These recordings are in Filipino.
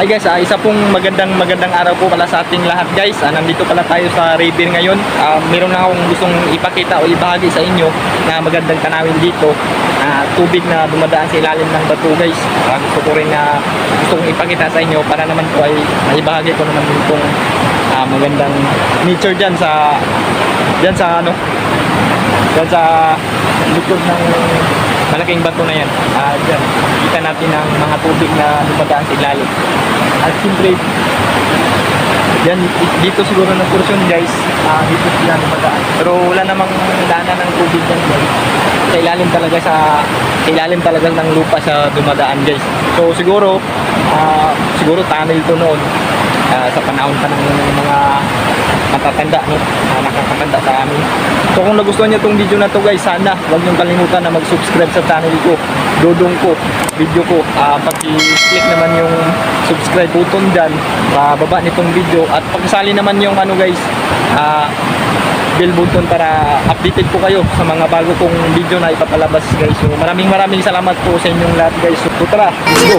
Hi guys, ah, isa pong magandang magandang araw po pala sa ating lahat guys. Ah, nandito pala tayo sa river ngayon. Ah, meron na akong gustong ipakita o ibahagi sa inyo na magandang tanawin dito. Ah, tubig na dumadaan sa ilalim ng bato guys. Ah, gusto ko rin na gusto kong ipakita sa inyo para naman po ay maibahagi ko naman itong ah, magandang nature dyan sa dyan sa ano dyan sa likod ng malaking bato na yan. Ah, dyan. Kita natin ang mga tubig na dumadaan sa ilalim. At siyempre, yan, dito siguro ng portion guys, ah, dito sila dumadaan. Pero wala namang daanan ng tubig yan guys. Sa ilalim talaga sa, sa ilalim talaga ng lupa sa dumadaan guys. So siguro, ah, siguro tunnel to noon ah, sa panahon pa ng mga matatanda no? Uh, nakakatanda sa amin. So kung nagustuhan niyo tong video na to guys sana huwag niyong kalimutan na mag-subscribe sa channel ko dudong ko video ko. Uh, pag-click naman yung subscribe button dyan sa baba nitong video. At pagkasali naman yung ano guys uh, bell button para updated po kayo sa mga bago kong video na ipapalabas guys. So maraming maraming salamat po sa inyong lahat guys. So tara let's go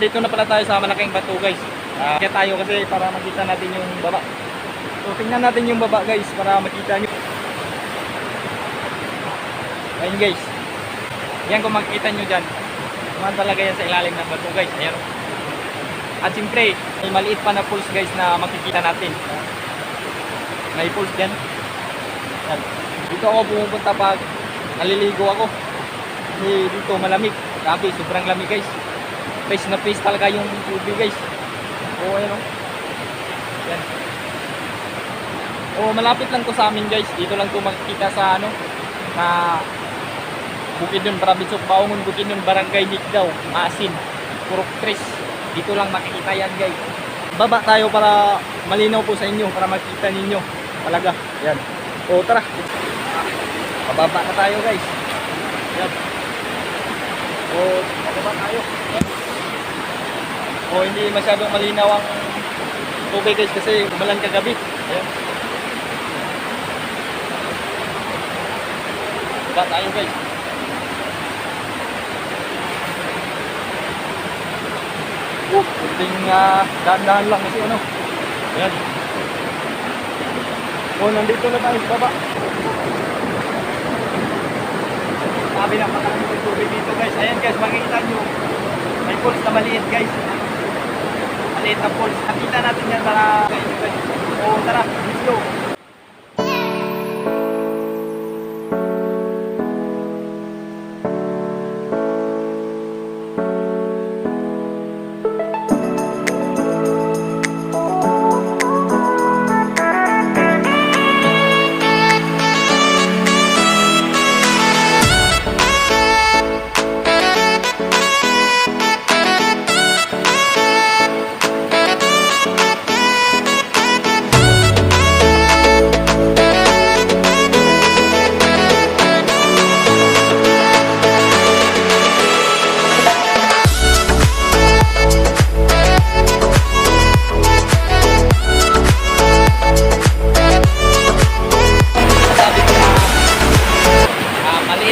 Nandito na pala tayo sa malaking bato guys. Uh, kaya tayo kasi para makita natin yung baba. So tingnan natin yung baba guys para makita nyo. Ayun guys. Yan kung makikita nyo dyan. Naman talaga yan sa ilalim ng bato guys. Ayan. At siyempre, may maliit pa na pools guys na makikita natin. May pools dyan. Yan. Dito ako pumupunta pag naliligo ako. Dito malamig. Grabe, sobrang lamig guys face na face talaga yung tubig guys. O ayun o yan o malapit lang to sa amin guys. Dito lang to makikita sa ano na Bukidnon Province of Baungon Bukidnon Barangay Nigdaw Asin Purok Tres. Dito lang makikita yan guys. Baba tayo para malinaw po sa inyo para makita ninyo. Talaga. Yan o tara. Pababa na tayo guys. Yan o pababa tayo. Yan o hindi masyadong malinaw ang tubig guys kasi umalan kagabi. Ayan. Ba tayo guys. Uh, kunting uh, dahan-dahan lang kasi ano. Ayan. O nandito na tayo sa baba. Sabi na pakarami ng tubig dito guys. Ayan guys makikita nyo. May pools na maliit guys maliit na pools. Nakita natin yan para guys. O tara, let's go.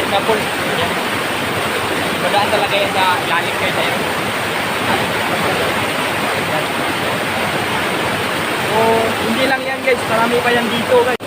Na. Yan. Madaan talaga yan sa ilalim guys. Ayan. Yan. So, hindi lang yan guys. Marami pa yan dito guys.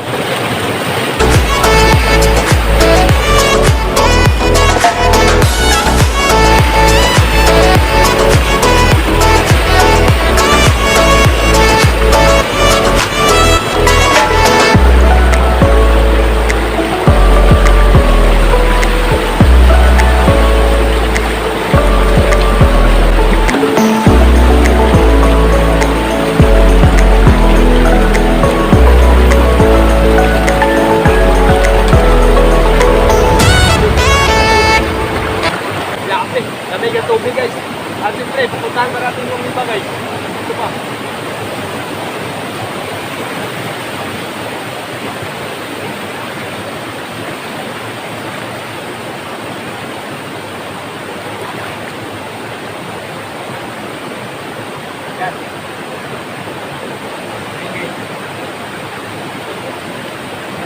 Yan.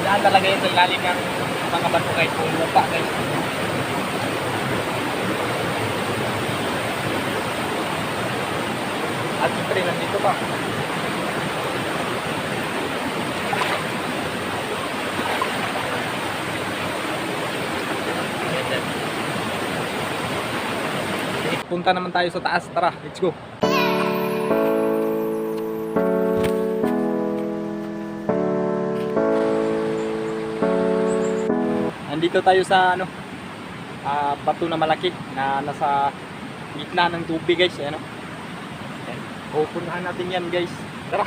Saan talaga yung lalim ng mga bato guys, kung lupa guys. At siyempre, nandito pa. Punta naman tayo sa taas, tara, let's go. Nandito tayo sa ano, ah, bato na malaki na nasa gitna ng tubig guys. Ayan, oh. Ayan. Pupuntahan natin yan guys. Tara,